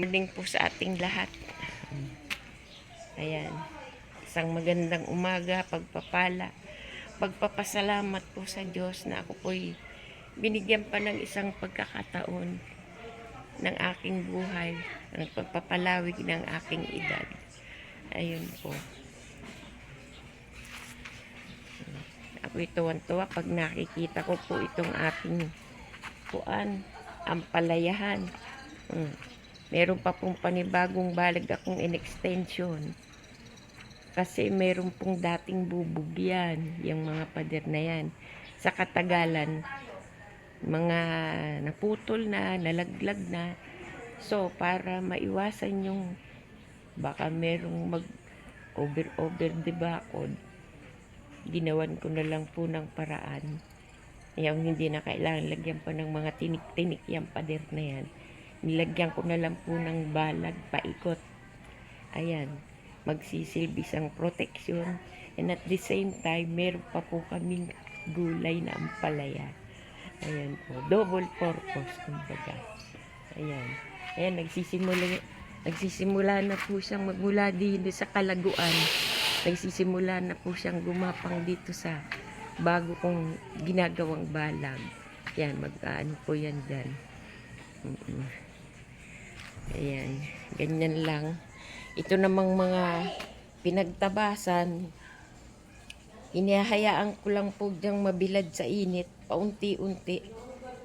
Morning po sa ating lahat. Ayan. Isang magandang umaga, pagpapala. Pagpapasalamat po sa Diyos na ako po'y binigyan pa ng isang pagkakataon ng aking buhay, ng pagpapalawig ng aking edad. Ayun po. Ako'y tuwan-tuwa pag nakikita ko po itong aking kuan, ampalayahan. Mm. Meron pa pong panibagong balag akong in-extension. Kasi meron pong dating bubog yan, yung mga pader na yan. Sa katagalan, mga naputol na, nalaglag na. So, para maiwasan yung baka merong mag over-over debakod, ginawan ko na lang po ng paraan. Yung hindi na kailangan lagyan pa ng mga tinik-tinik yung pader na yan. Nilagyan ko na lang po ng balag paikot. Ayan, magsisilbi siyang protection. And at the same time, meron pa po kaming gulay na ampalaya. Ayan po, double purpose, kumbaga. Ayan. Ayan, nagsisimula, nagsisimula na po siyang magmula dito sa kalaguan. Nagsisimula na po siyang gumapang dito sa bago kong ginagawang balag. Yan, mag-ano po yan dyan. Mm-mm. Ayan, ganyan lang. Ito namang mga pinagtabasan, Inihayaan ko lang po diyang mabilad sa init, paunti-unti.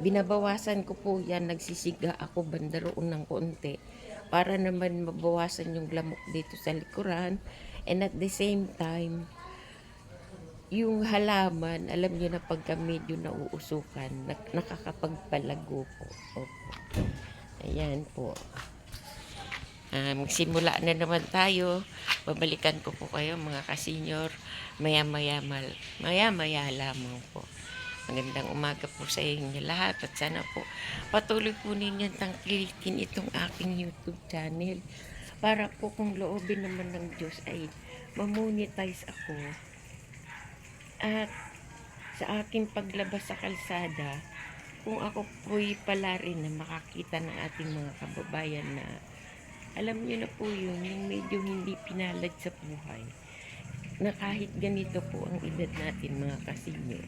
Binabawasan ko po yan, nagsisiga ako bandaroon ng konti para naman mabawasan yung lamok dito sa likuran. And at the same time, yung halaman, alam nyo na pagka medyo nauusukan, nak- nakakapagpalago po. Opo. Ayan po. Ah, magsimula na naman tayo. Babalikan ko po kayo mga kasenyor. Maya-maya, maya-maya lamang po. Magandang umaga po sa inyo lahat at sana po patuloy po ninyong tangkilikin itong aking YouTube channel para po kung loobin naman ng Diyos ay mamonetize ako at sa aking paglabas sa kalsada kung ako po'y pala rin na makakita ng ating mga kababayan na alam niyo na po yun, yung medyo hindi pinalad sa buhay na kahit ganito po ang edad natin mga kasinyo,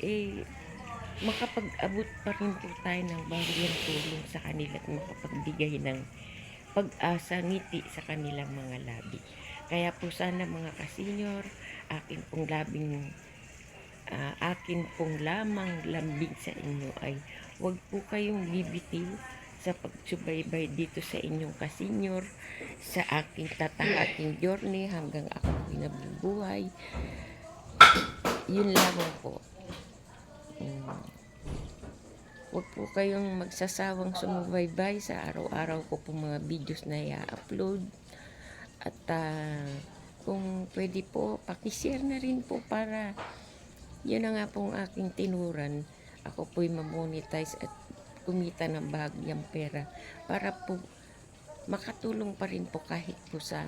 eh, makapag-abot pa rin po tayo ng bagyang tulong sa kanila at makapagbigay ng pag-asa, ngiti sa kanilang mga labi. Kaya po sana mga kasenyor, akin pong labing ah, akin pong lamang lambing sa inyo ay huwag po kayong bibitiw sa pagsubaybay dito sa inyong kasenyor, sa aking tatahaking journey hanggang ako nabubuhay. Yun lamang po. Mm. Huwag po kayong magsasawang sumubaybay sa araw-araw ko po mga videos na i-upload. At ah, kung pwede po, pakishare na rin po para yun na nga pong aking tinuran. Ako po'y mamonetize at kumita ng bahagyang pera para po makatulong pa rin po kahit po sa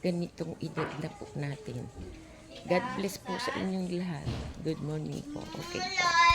ganitong edad na po natin. God bless po sa inyong lahat. Good morning po. Okay po.